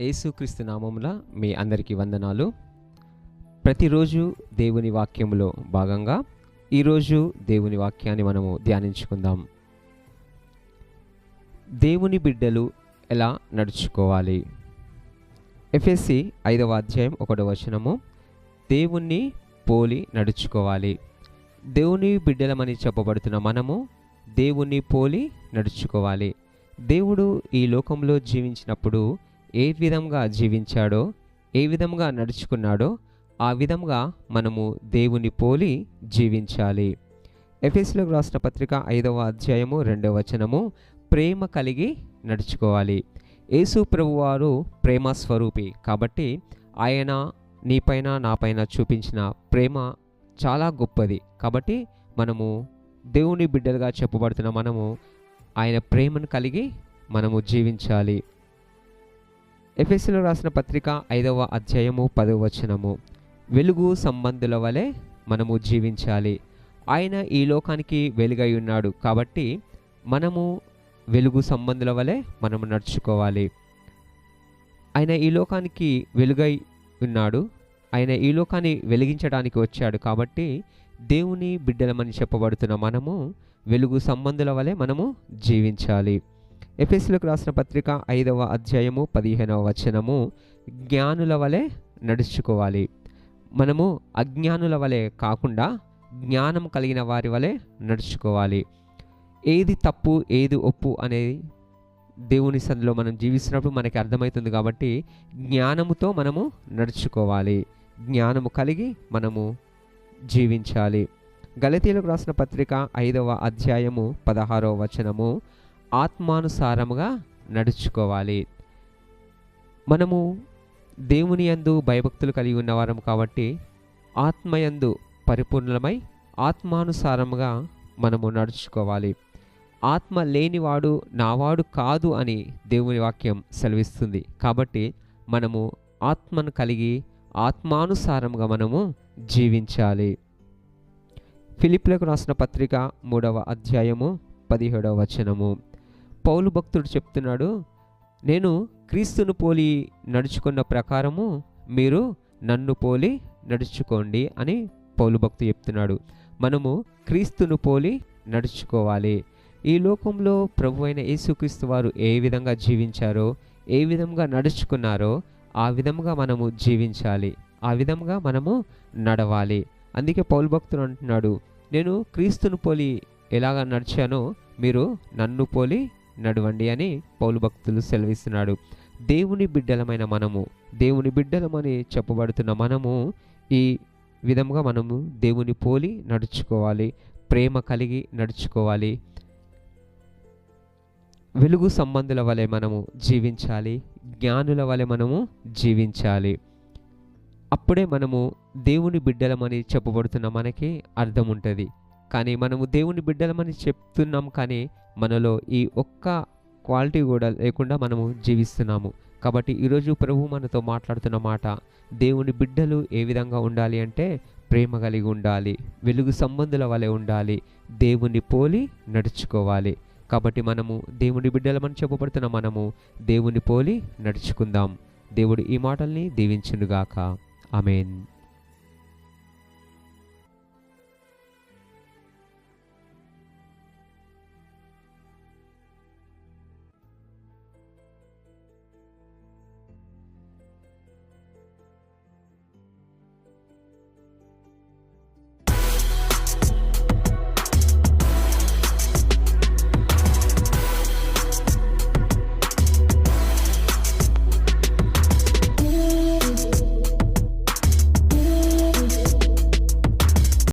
యేసుక్రీస్తు నామముల మీ అందరికీ వందనాలు. ప్రతిరోజు దేవుని వాక్యములో భాగంగా ఈరోజు దేవుని వాక్యాన్ని మనము ధ్యానించుకుందాం. దేవుని బిడ్డలు ఎలా నడుచుకోవాలి? ఎఫ్ఎస్సి ఐదవ అధ్యాయం ఒకటవ వచనము దేవుణ్ణి పోలి నడుచుకోవాలి. దేవుని బిడ్డలమని చెప్పబడుతున్న మనము దేవుణ్ణి పోలి నడుచుకోవాలి. దేవుడు ఈ లోకంలో జీవించినప్పుడు ఏ విధంగా జీవించాడో ఏ విధంగా నడుచుకున్నాడో ఆ విధంగా మనము దేవుని పోలి జీవించాలి. ఎఫ్ఎస్లోకి రాసిన పత్రిక ఐదవ అధ్యాయము రెండవ వచనము ప్రేమ కలిగి నడుచుకోవాలి. యేసు ప్రభువారు ప్రేమ స్వరూపి కాబట్టి ఆయన నీపైన నాపైన చూపించిన ప్రేమ చాలా గొప్పది. కాబట్టి మనము దేవుని బిడ్డలుగా చెప్పబడుతున్న మనము ఆయన ప్రేమను కలిగి మనము జీవించాలి. ఎఫ్ఎస్లో రాసిన పత్రిక ఐదవ అధ్యాయము పదవ వచనము. వెలుగు సంబంధుల వలె మనము జీవించాలి. ఆయన ఈ లోకానికి వెలుగై ఉన్నాడు కాబట్టి మనము వెలుగు సంబంధుల వలె మనము నడుచుకోవాలి. ఆయన ఈ లోకానికి వెలుగై ఉన్నాడు. ఆయన ఈ లోకాన్ని వెలిగించడానికి వచ్చాడు కాబట్టి దేవుని బిడ్డలమని చెప్పబడుతున్న మనము వెలుగు సంబంధుల వలె మనము జీవించాలి. ఎఫెస్లకు రాసిన పత్రిక ఐదవ అధ్యాయము పదిహేనవ వచనము జ్ఞానుల వలె నడుచుకోవాలి. మనము అజ్ఞానుల వలె కాకుండా జ్ఞానం కలిగిన వారి వలె నడుచుకోవాలి. ఏది తప్పు ఏది ఒప్పు అనేది దేవుని సందులో మనం జీవిస్తున్నప్పుడు మనకి అర్థమవుతుంది కాబట్టి జ్ఞానముతో మనము నడుచుకోవాలి. జ్ఞానము కలిగి మనము జీవించాలి. గలతీలకు రాసిన పత్రిక ఐదవ అధ్యాయము పదహారవ వచనము ఆత్మానుసారముగా నడుచుకోవాలి. మనము దేవుని యందు భయభక్తులు కలిగి ఉన్నవారం కాబట్టి ఆత్మయందు పరిపూర్ణమై ఆత్మానుసారముగా మనము నడుచుకోవాలి. ఆత్మ లేనివాడు నావాడు కాదు అని దేవుని వాక్యం సెలవిస్తుంది. కాబట్టి మనము ఆత్మను కలిగి ఆత్మానుసారంగా మనము జీవించాలి. ఫిలిప్లకు రాసిన పత్రిక మూడవ అధ్యాయము పదిహేడవ వచనము. పౌలు భక్తుడు చెప్తున్నాడు నేను క్రీస్తును పోలి నడుచుకున్న ప్రకారము మీరు నన్ను పోలి నడుచుకోండి అని పౌలు భక్తు చెప్తున్నాడు. మనము క్రీస్తును పోలి నడుచుకోవాలి. ఈ లోకంలో ప్రభు అయిన యేసుక్రీస్తు వారు ఏ విధంగా జీవించారో ఏ విధంగా నడుచుకున్నారో ఆ విధంగా మనము జీవించాలి. ఆ విధంగా మనము నడవాలి. అందుకే పౌలు భక్తుడు అంటున్నాడు నేను క్రీస్తును పోలి ఎలాగ నడిచానో మీరు నన్ను పోలి నడవండి అని పౌలు భక్తులు సెలవిస్తున్నాడు. దేవుని బిడ్డలమైన మనము దేవుని బిడ్డలమని చెప్పబడుతున్న మనము ఈ విధంగా మనము దేవుని పోలి నడుచుకోవాలి ప్రేమ కలిగి నడుచుకోవాలి. వెలుగు సంబంధుల వలె మనము జీవించాలి జ్ఞానుల వలె మనము జీవించాలి. అప్పుడే మనము దేవుని బిడ్డలమని చెప్పబడుతున్న మనకి అర్థం ఉంటుంది కానీ మనము దేవుని బిడ్డలమని చెప్తున్నాం కానీ మనలో ఈ ఒక్క క్వాలిటీ కూడా లేకుండా మనము జీవిస్తున్నాము. కాబట్టి ఈరోజు ప్రభు మనతో మాట్లాడుతున్న మాట దేవుని బిడ్డలు ఏ విధంగా ఉండాలి అంటే ప్రేమ కలిగి ఉండాలి వెలుగు సంబంధుల వలె ఉండాలి దేవుని పోలి నడుచుకోవాలి. కాబట్టి మనము దేవుని బిడ్డలమని చెప్పబడుతున్న మనము దేవుని పోలి నడుచుకుందాం. దేవుడు ఈ మాటల్ని దీవించునుగాక. ఆమెన్.